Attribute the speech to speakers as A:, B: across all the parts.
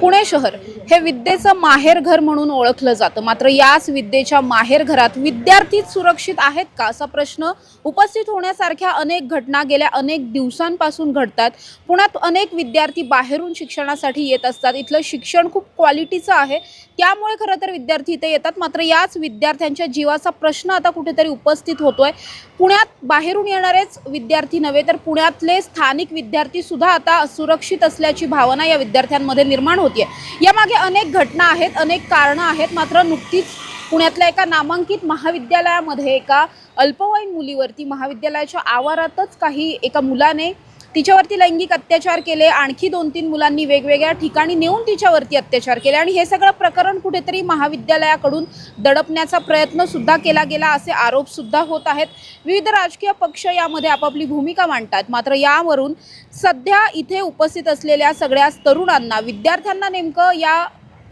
A: पुणे शहर हे विद्येचं माहेरघर म्हणून ओळखलं जातं. मात्र याच विद्येच्या माहेरघरात विद्यार्थीच सुरक्षित आहेत का असा प्रश्न उपस्थित होण्यासारख्या अनेक घटना गेल्या अनेक दिवसांपासून घडतात. पुण्यात अनेक विद्यार्थी बाहेरून शिक्षणासाठी येत असतात. इथलं शिक्षण खूप क्वालिटीचं आहे. त्यामुळे खरं तर विद्यार्थी इथे येतात. मात्र याच विद्यार्थ्यांच्या जीवाचा प्रश्न आता कुठेतरी उपस्थित होतोय. पुण्यात बाहेरून येणारेच विद्यार्थी नव्हे तर पुण्यातले स्थानिक विद्यार्थी सुद्धा आता असुरक्षित असल्याची भावना या विद्यार्थ्यांमध्ये निर्माण होतीये. यामागे अनेक घटना आहेत अनेक कारणं आहेत. मात्र नुकतीच पुण्यातल्या एका नामांकित महाविद्यालयामध्ये एका अल्पवयीन मुलीवरती महाविद्यालयाच्या आवारातच काही एका मुलाने तिच्यावरती लैंगिक अत्याचार केले आणखी दोन तीन मुलांनी वेगवेगळ्या ठिकाणी नेऊन तिच्यावरती अत्याचार केले. आणि हे सगळं प्रकरण कुठेतरी महाविद्यालयाकडून दडपण्याचा प्रयत्न सुद्धा केला गेला असे आरोप सुद्धा होत आहेत. विविध राजकीय पक्ष यामध्ये आपापली भूमिका मांडतात. मात्र यावरून सध्या इथे उपस्थित असलेल्या सगळ्याच तरुणांना विद्यार्थ्यांना नेमकं या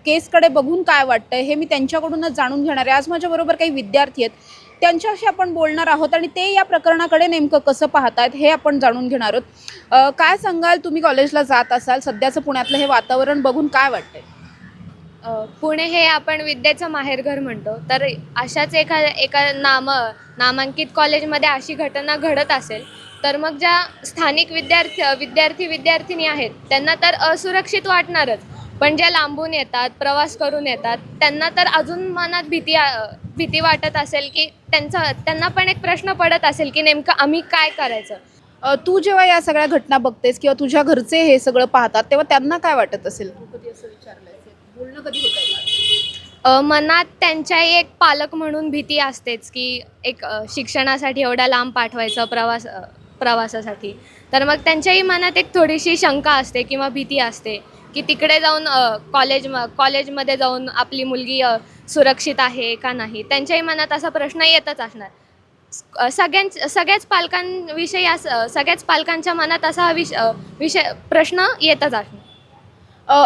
A: केसकडे बघून काय वाटतंय हे मी त्यांच्याकडूनच जाणून घेणार आहे. आज माझ्याबरोबर काही विद्यार्थी आहेत. त्यांच्याशी आपण बोलणार आहोत आणि ते या प्रकरणाकडे नेमकं कसं पाहतायत हे आपण जाणून घेणार आहोत. काय सांगाल? तुम्ही कॉलेजला जात असाल. सध्याचं पुण्यातलं हे वातावरण बघून काय वाटतंय?
B: पुणे हे आपण विद्येचं माहेरघर म्हणतो. तर अशाच एका एका नाम नामांकित कॉलेजमध्ये अशी घटना घडत असेल तर मग ज्या स्थानिक विद्यार्थी विद्यार्थी विद्यार्थिनी आहेत त्यांना तर असुरक्षित वाटणारच. पण ज्या लांबून येतात प्रवास करून येतात त्यांना तर अजून मनात भीती भीती वाटत असेल की त्यांचा त्यांना पण एक प्रश्न पडत असेल की नेमकं आम्ही काय करायचं?
A: तू जेव्हा या सगळ्या घटना बघतेस किंवा तुझ्या घरचे हे सगळं पाहतात तेव्हा त्यांना काय वाटत असेल? तू कधी असं विचारलंय बोलणं कधी होत
B: अ, मनात त्यांच्याही एक पालक म्हणून भीती असतेच की एक शिक्षणासाठी एवढ्या लांब पाठवायचं प्रवास प्रवासासाठी. तर मग त्यांच्याही मनात एक थोडीशी शंका असते किंवा भीती असते. की तिकडे जाऊन कॉलेज म कॉलेजमध्ये जाऊन आपली मुलगी सुरक्षित आहे का नाही? त्यांच्याही मनात असा प्रश्न येतच असणार. अ, सगळ्यांच पालकांविषयी अस सगळ्याच पालकांच्या मनात असा हा विष विषय प्रश्न येतच असणार.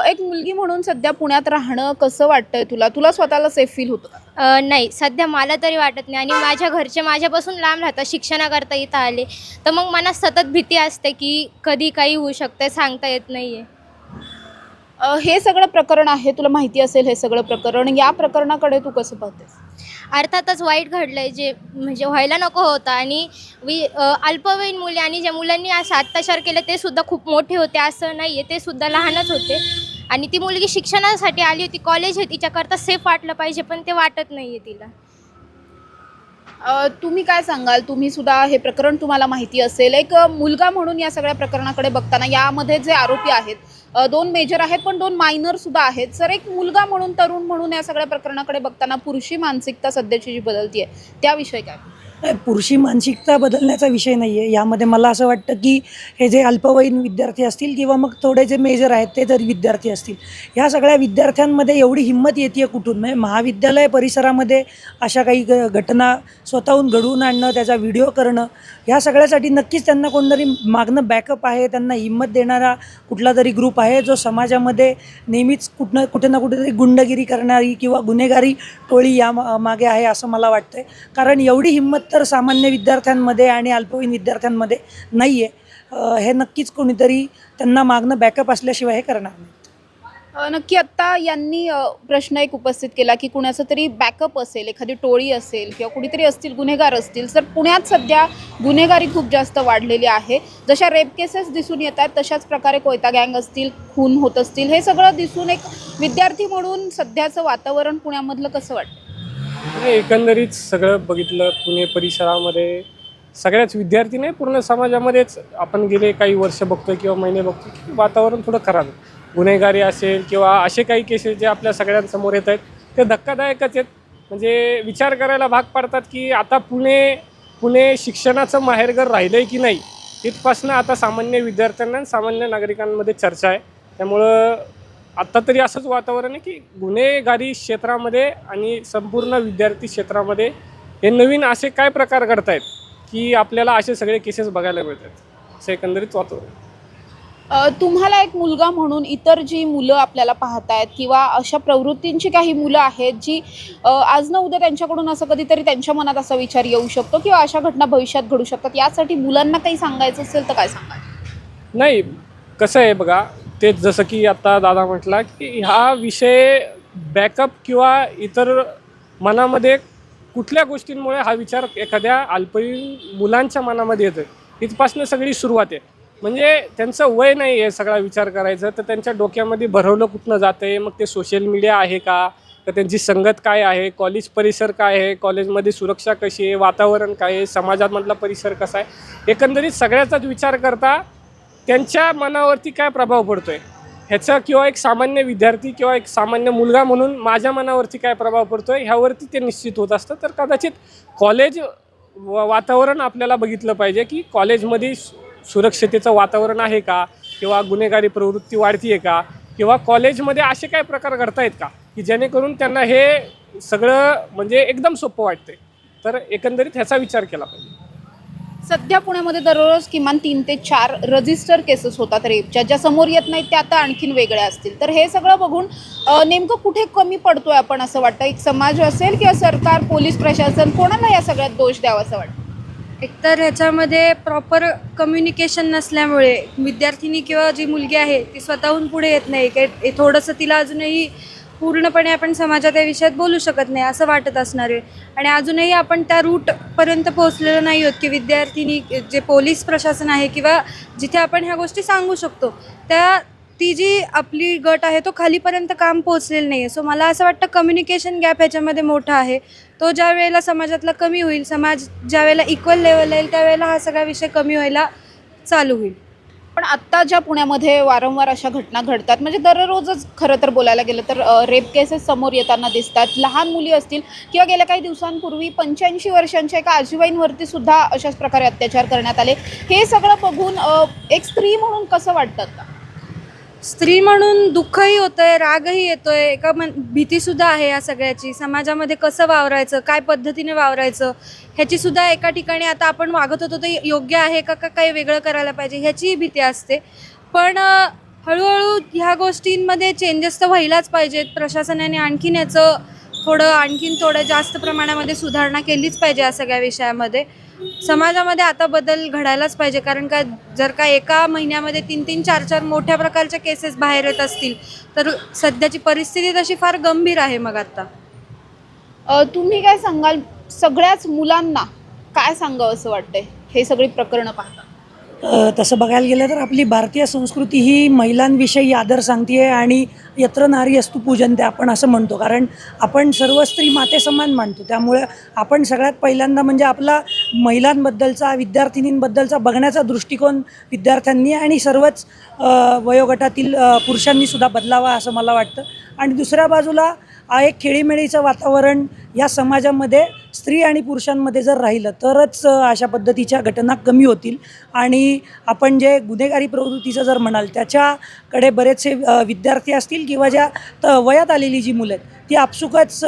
A: एक मुलगी म्हणून सध्या पुण्यात राहणं कसं वाटतंय तुला? तुला स्वतःला सेफ फील होतं
C: नाही. सध्या मला तरी वाटत नाही. आणि माझ्या घरचे माझ्यापासून लांब राहतात. शिक्षणाकरता इथं आले. तर मग मनात सतत भीती असते की कधी काही होऊ शकते सांगता येत नाही आहे
A: हे सगळं प्रकरण आहे तुला माहिती असेल हे सगळं प्रकरण या प्रकरणाकडे तू कसं पाहतेस?
C: अर्थातच वाईट घडलं आहे जे म्हणजे व्हायला नको होतं आणि वि अ, अल्पवयीन मुले आणि ज्या मुलांनी असं अत्याचार केले ते सुद्धा खूप मोठे होते असं नाही आहे ते सुद्धा लहानच होते. आणि ती मुलगी शिक्षणासाठी आली होती कॉलेज आहे तिच्याकरता सेफ वाटलं पाहिजे पण ते वाटत नाही आहे तिला.
A: तुम्ही काय सांगाल? तुम्ही सुद्धा हे प्रकरण तुम्हाला माहिती असेल. एक मुलगा म्हणून या सगळ्या प्रकरणाकडे बघताना यामध्ये जे आरोपी आहेत दोन मेजर आहेत पण दोन मायनर सुद्धा आहेत. सर एक मुलगा म्हणून तरुण म्हणून या सगळ्या प्रकरणाकडे बघताना पुरुषी मानसिकता सध्याची जी बदलती आहे त्याविषयी काय?
D: पुरुषी मानसिकता बदलण्याचा विषय नाही आहे यामध्ये मला असं वाटतं की हे जे अल्पवयीन विद्यार्थी असतील किंवा मग थोडे जे मेजर आहेत ते जर विद्यार्थी असतील ह्या सगळ्या विद्यार्थ्यांमध्ये एवढी हिंमत येते कुठून? म्हणजे महाविद्यालय परिसरामध्ये अशा काही ग घटना स्वतःहून घडवून आणणं त्याचा व्हिडिओ करणं ह्या सगळ्यासाठी नक्कीच त्यांना कोणतरी मागणं बॅकअप आहे त्यांना हिंमत देणारा कुठला तरी ग्रुप आहे जो समाजामध्ये नेहमीच कुठनं कुठे ना कुठेतरी गुंडगिरी करणारी किंवा गुन्हेगारी टोळी या मा- मागे आहे असं मला वाटतंय. कारण एवढी हिंमत तर सामान्य विद्यार्थ्यांमध्ये आणि अल्पवयीन विद्यार्थ्यांमध्ये नाही आहे हे नक्कीच कोणीतरी त्यांना मागणं बॅकअप असल्याशिवाय हे करणार नाही
A: नक्की आत्ता यांनी प्रश्न एक उपस्थित केला की कुणाचं तरी बॅकअप असेल एखादी टोळी असेल किंवा कुणीतरी असतील गुन्हेगार असतील तर पुण्यात सध्या गुन्हेगारी खूप जास्त वाढलेली आहे. जशा रेप केसेस दिसून येत आहेत तशाच प्रकारे कोयता गँग असतील खून होत असतील हे सगळं दिसून एक विद्यार्थी म्हणून सध्याचं वातावरण पुण्यामधलं कसं वाटतं?
E: नाही एकंदरीत सगळं बघितलं पुणे परिसरामध्ये सगळ्याच विद्यार्थी नाही पूर्ण समाजामध्येच आपण गेले काही वर्ष बघतोय किंवा महिने बघतोय की वातावरण थोडं खराब आहे. गुन्हेगारी असेल किंवा असे काही केसेस जे आपल्या सगळ्यांसमोर येत आहेत ते धक्कादायकच आहेत. म्हणजे विचार करायला भाग पाडतात की आता पुणे पुणे शिक्षणाचं माहेरघर राहिलं आहे की नाही इथपासनं आता सामान्य विद्यार्थ्यांना सामान्य नागरिकांमध्ये चर्चा आहे. त्यामुळं आत्ता तरी असंच वातावरण आहे की गुन्हेगारी क्षेत्रामध्ये आणि संपूर्ण विद्यार्थी क्षेत्रामध्ये हे नवीन असे काय प्रकार घडत आहेत की आपल्याला असे सगळे केसेस बघायला मिळतात? असं एकंदरीत वातावरण.
A: तुम्हाला एक मुलगा म्हणून इतर जी मुलं आपल्याला पाहतायत किंवा अशा प्रवृत्तींची काही मुलं आहेत जी आज ना उद्या त्यांच्याकडून असं कधीतरी त्यांच्या मनात असा विचार येऊ शकतो किंवा अशा घटना भविष्यात घडू शकतात? यासाठी मुलांना काही सांगायचं असेल तर काय सांगाल?
E: नाही कसं आहे बघा तेच जसं की आता दादा म्हटला की हा विषय बॅकअप किंवा इतर मनामध्ये कुठल्या गोष्टींमुळे हा विचार एखाद्या अल्पवयीन मुलांच्या मनामध्ये येतो इथपासनं सगळी सुरुवात आहे. म्हणजे त्यांचं वय नाही आहे सगळा विचार करायचा तर त्यांच्या डोक्यामध्ये भरवलं कुठनं जातं आहे मग ते सोशल मीडिया आहे का? तर त्यांची संगत काय आहे? कॉलेज परिसर काय आहे? कॉलेजमध्ये सुरक्षा कशी आहे? वातावरण काय आहे? समाजामधला परिसर कसा आहे? एकंदरीत सगळ्याचाच विचार करता त्यांच्या मनावरती काय प्रभाव पडतो आहे ह्याचा किंवा एक सामान्य विद्यार्थी किंवा एक सामान्य मुलगा म्हणून माझ्या मनावरती काय प्रभाव पडतो आहे ह्यावरती ते निश्चित होत असतं. तर कदाचित कॉलेज व वातावरण आपल्याला बघितलं पाहिजे की कॉलेजमध्ये सुरक्षतेचं वातावरण आहे का? किंवा गुन्हेगारी प्रवृत्ती वाढती आहे का? किंवा कॉलेजमध्ये असे काय प्रकार घडतायत का? की जेणेकरून त्यांना हे सगळं म्हणजे एकदम सोपं वाटतंय. तर एकंदरीत ह्याचा विचार केला पाहिजे.
A: सध्या पुण्यामध्ये दररोज किमान तीन ते चार रजिस्टर केसेस होतात रेपच्या ज्या समोर येत नाहीत त्या आता आणखीन वेगळ्या असतील. तर हे सगळं बघून नेमकं कुठे कमी पडतोय आपण असं वाटतं? एक समाज असेल किंवा सरकार पोलीस प्रशासन कोणाला या सगळ्यात दोष द्यावा असं वाटतं?
F: एकतर ह्याच्यामध्ये प्रॉपर कम्युनिकेशन नसल्यामुळे विद्यार्थिनी किंवा जी मुलगी आहे ती स्वतःहून पुढे येत नाही. काही थोडंसं तिला अजूनही पूर्णपणे आपण समाजात या विषयात बोलू शकत नाही असं वाटत असणार आहे. आणि अजूनही आपण त्या रूटपर्यंत पोहोचलेलो नाही आहोत की विद्यार्थिनी जे पोलीस प्रशासन आहे किंवा जिथे आपण ह्या गोष्टी सांगू शकतो त्या ती जी आपली गट आहे तो खालीपर्यंत काम पोहोचलेलं नाही आहे सो मला असं वाटतं कम्युनिकेशन गॅप ह्याच्यामध्ये मोठा आहे. तो ज्या वेळेला समाजातला कमी होईल समाज ज्या वेळेला इक्वल लेवल येईल त्यावेळेला हा सगळा विषय कमी व्हायला चालू होईल.
A: पण आत्ता ज्या पुण्यामध्ये वारंवार अशा घटना घडतात म्हणजे दररोजच खरं तर बोलायला गेलं तर रेप केसेस समोर येताना दिसतात. लहान मुली असतील किंवा गेल्या काही दिवसांपूर्वी पंच्याऐंशी वर्षांच्या एका आजीबाईंवरती सुद्धा अशाच प्रकारे अत्याचार करण्यात आले. हे सगळं बघून एक स्त्री म्हणून कसं वाटतं आता
F: स्त्री म्हणून दुःखही होतंय रागही येतोय एका मन भीतीसुद्धा आहे या सगळ्याची. समाजामध्ये कसं वावरायचं काय पद्धतीने वावरायचं ह्याची सुद्धा एका ठिकाणी आता आपण वागत होतो ते योग्य आहे का का काही वेगळं करायला पाहिजे ह्याचीही भीती असते. पण हळूहळू ह्या गोष्टींमध्ये चेंजेस तर व्हायलाच पाहिजेत. प्रशासनाने आणखीन याचं थोडं आणखीन थोडं जास्त प्रमाणामध्ये सुधारणा केलीच पाहिजे या सगळ्या विषयामध्ये. समाजामध्ये आता बदल घडायलाच पाहिजे कारण का जर का एका महिन्यामध्ये तीन तीन चार चार मोठ्या प्रकारच्या केसेस बाहेर येत असतील तर सध्याची परिस्थिती तशी फार गंभीर आहे मग आता.
A: तुम्ही काय सांगाल? सगळ्याच मुलांना काय सांगावं असं वाटतंय? हे सगळी प्रकरणं पाहता.
D: तसं बघायला गेलं तर आपली भारतीय संस्कृती ही महिलांविषयी आदर सांगते आणि यत्र नारी असतो पूजन ते आपण असं म्हणतो. कारण आपण सर्व स्त्री माते समान मानतो. त्यामुळे आपण सगळ्यात पहिल्यांदा म्हणजे आपला महिलांबद्दलचा विद्यार्थिनींबद्दलचा बघण्याचा दृष्टिकोन विद्यार्थ्यांनी आणि सर्वच वयोगटातील पुरुषांनीसुद्धा बदलावा असं मला वाटतं. आणि दुसऱ्या बाजूला एक खेळीमेळीचं वातावरण या समाजामध्ये स्त्री आणि पुरुषांमध्ये जर राहिलं तरच अशा पद्धतीच्या घटना कमी होतील. आणि आपण जे गुन्हेगारी प्रवृत्तीचं जर म्हणाल त्याच्याकडे बरेचसे विद्यार्थी असतील किंवा ज्या त वयात आलेली जी मुलं आहेत ती आपसुकच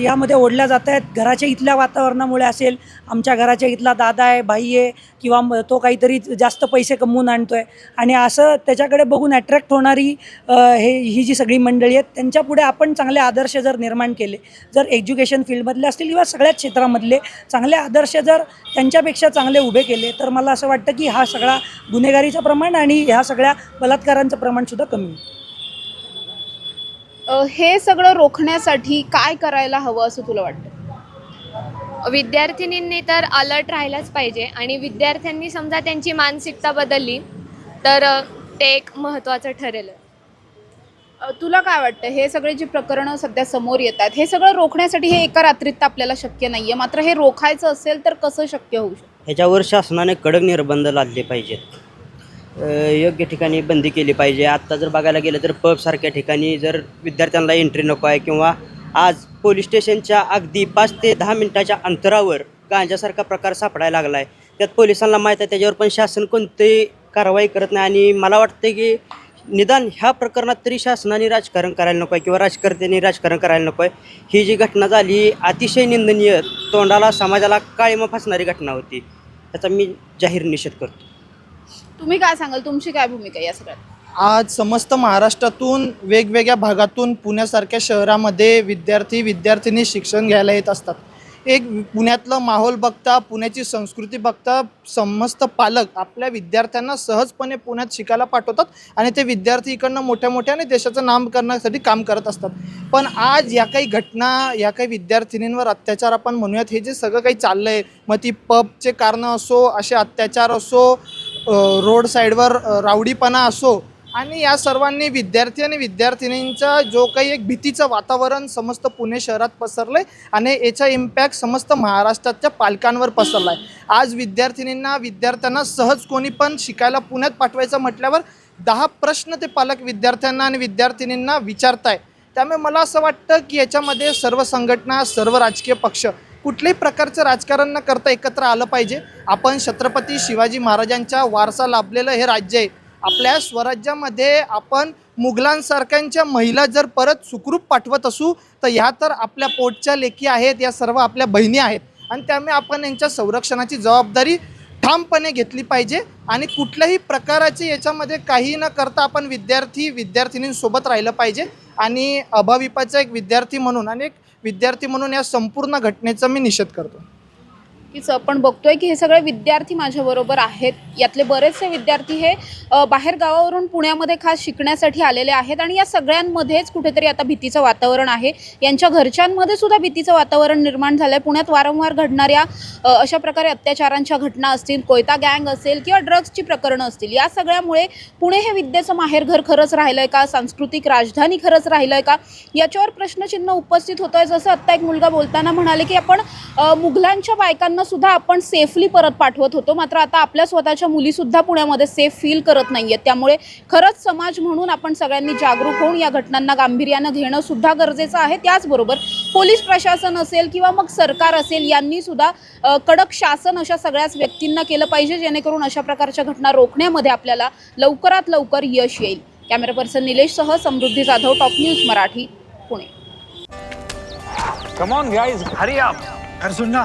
D: यामध्ये ओढल्या जात आहेत. घराच्या इथल्या वातावरणामुळे असेल आमच्या घराच्या इथला दादा आहे भाई आहे किंवा तो काहीतरी जास्त पैसे कमवून आणतो आहे आणि असं त्याच्याकडे बघून अट्रॅक्ट होणारी हे ही जी सगळी मंडळी आहेत त्यांच्यापुढे आपण चांगले आदर्श जर निर्माण केले जर एज्युकेशन फील्डमधले असतील किंवा सगळ्याच क्षेत्रामधले चांगले आदर्श जर त्यांच्यापेक्षा चांगले उभे केले तर मला असं वाटतं की हा सगळा गुन्हेगारीचं प्रमाण आणि ह्या सगळ्या बलात्कारांचं प्रमाणसुद्धा कमी होईल.
A: हे सगळं रोखण्यासाठी काय करायला हवं असं तुला वाटतं?
B: विद्यार्थिनींनी तर अलर्ट राहायलाच पाहिजे आणि विद्यार्थ्यांनी समजा त्यांची मानसिकता बदलली तर ते एक महत्त्वाचं ठरेल
A: तुला काय वाटतं? हे सगळे जे प्रकरणं सध्या समोर येतात हे सगळं रोखण्यासाठी हे एका रात्रीत तर आपल्याला शक्य नाही आहे मात्र हे रोखायचं असेल तर कसं शक्य होऊ शकतं?
G: ह्याच्यावर शासनाने कडक निर्बंध लादले पाहिजेत. अ, योग्य ठिकाणी बंदी केली पाहिजे. आत्ता जर बघायला गेलं तर पबसारख्या ठिकाणी जर विद्यार्थ्यांना एंट्री नको आहे किंवा आज पोलीस स्टेशनच्या अगदी पाच ते दहा मिनिटाच्या अंतरावर गांजासारखा प्रकार सापडायला लागला आहे त्यात पोलिसांना माहीत आहे त्याच्यावर पण शासन कोणतीही कारवाई करत नाही. आणि मला वाटतं की निदान ह्या प्रकरणात तरी शासनाने राजकारण करायला नको आहे किंवा राजकर्त्यांनी राजकारण करायला नको आहे ही जी घटना झाली ही अतिशय निंदनीय तोंडाला समाजाला काळीमा फासणारी घटना होती. त्याचा मी जाहीर निषेध करतो.
A: तुम्ही काय सांगाल? तुमची काय भूमिका आहे या सगळ्यात?
H: आज समस्त महाराष्ट्रातून वेगवेगळ्या भागातून पुण्यासारख्या शहरामध्ये विद्यार्थी विद्यार्थिनी शिक्षण घ्यायला येत असतात. एक पुण्यातलं माहोल बघता पुण्याची संस्कृती बघता समस्त पालक आपल्या विद्यार्थ्यांना सहजपणे पुण्यात शिकायला पाठवतात आणि ते विद्यार्थी इकडनं मोठ्या मोठ्याने देशाचं नाम करण्यासाठी काम करत असतात. पण आज या काही घटना या काही विद्यार्थिनींवर अत्याचार आपण म्हणूयात हे जे सगळं काही चाललं आहे मग ती पबचे कारणं असो असे अत्याचार असो रोड साईडवर रावडीपणा असो आणि या सर्वांनी विद्यार्थी आणि विद्यार्थिनींचा जो काही एक भीतीचं वातावरण समस्त पुणे शहरात पसरलं आहे आणि याचा इम्पॅक्ट समस्त महाराष्ट्राच्या पालकांवर पसरला आहे आज विद्यार्थिनींना विद्यार्थ्यांना सहज कोणी पण शिकायला पुण्यात पाठवायचं म्हटल्यावर दहा प्रश्न ते पालक विद्यार्थ्यांना आणि विद्यार्थिनींना विचारताय. त्यामुळे मला असं वाटतं की याच्यामध्ये सर्व संघटना सर्व राजकीय पक्ष कुठल्याही प्रकारचं राजकारण न करता एकत्र आलं पाहिजे. आपण छत्रपती शिवाजी महाराजांच्या वारसा लाभलेलं हे राज्य आहे. आपल्या स्वराज्यामध्ये आपण मुघलांसारख्यांच्या महिला जर परत सुखरूप पाठवत असू तर ह्या तर आपल्या पोटच्या लेखी आहेत या सर्व आपल्या बहिणी आहेत. आणि त्यामुळे आपण यांच्या संरक्षणाची जबाबदारी ठामपणे घेतली पाहिजे आणि कुठल्याही प्रकाराचे याच्यामध्ये काही न करता आपण विद्यार्थी विद्यार्थिनींसोबत राहिलं पाहिजे. आणि अभाविपाचा एक विद्यार्थी म्हणून आणि एक विद्यार्थी म्हणून या संपूर्ण घटनेचा मी निषेध करतो.
A: नक्कीच आपण बघतोय की हे सगळे विद्यार्थी माझ्याबरोबर आहेत. यातले बरेचसे विद्यार्थी हे बाहेर गावावरून पुण्यामध्ये खास शिकण्यासाठी आलेले आहेत आणि या सगळ्यांमध्येच कुठेतरी आता भीतीचं वातावरण आहे. यांच्या घरच्यांमध्ये सुद्धा भीतीचं वातावरण निर्माण झालं आहे पुण्यात वारंवार घडणाऱ्या अशा प्रकारे अत्याचारांच्या घटना असतील कोयता गँग असेल किंवा ड्रग्सची प्रकरणं असतील या सगळ्यामुळे पुणे हे विद्येचं माहेरघर खरंच राहिलं आहे का? सांस्कृतिक राजधानी खरंच राहिलं आहे का? याच्यावर प्रश्नचिन्ह उपस्थित होतं आहे जसं आत्ता एक मुलगा बोलताना म्हणाले की आपण मुघलांच्या बायकांना सुद्धा आपण सेफली परत पाठवत होतो. मात्र आता आपल्या स्वतःच्या मुलीसुद्धा पुण्यामध्ये सेफ फील करत नाही आहेत त्यामुळे खरंच समाज म्हणून आपण सगळ्यांनी जागरूक होऊन या घटनांना गांभीर्यानं घेणं सुद्धा गरजेचं आहे. त्याचबरोबर पोलीस प्रशासन असेल किंवा मग सरकार असेल यांनी सुद्धा कडक शासन अशा सगळ्याच व्यक्तींना केलं पाहिजे जेणेकरून अशा प्रकारच्या घटना रोखण्यामध्ये आपल्याला लवकरात लवकर यश येईल. Camera person निलेशसह Samruddhi Jadhav top news Marathi Pune.
I: Come on guys Hari
J: सुन ना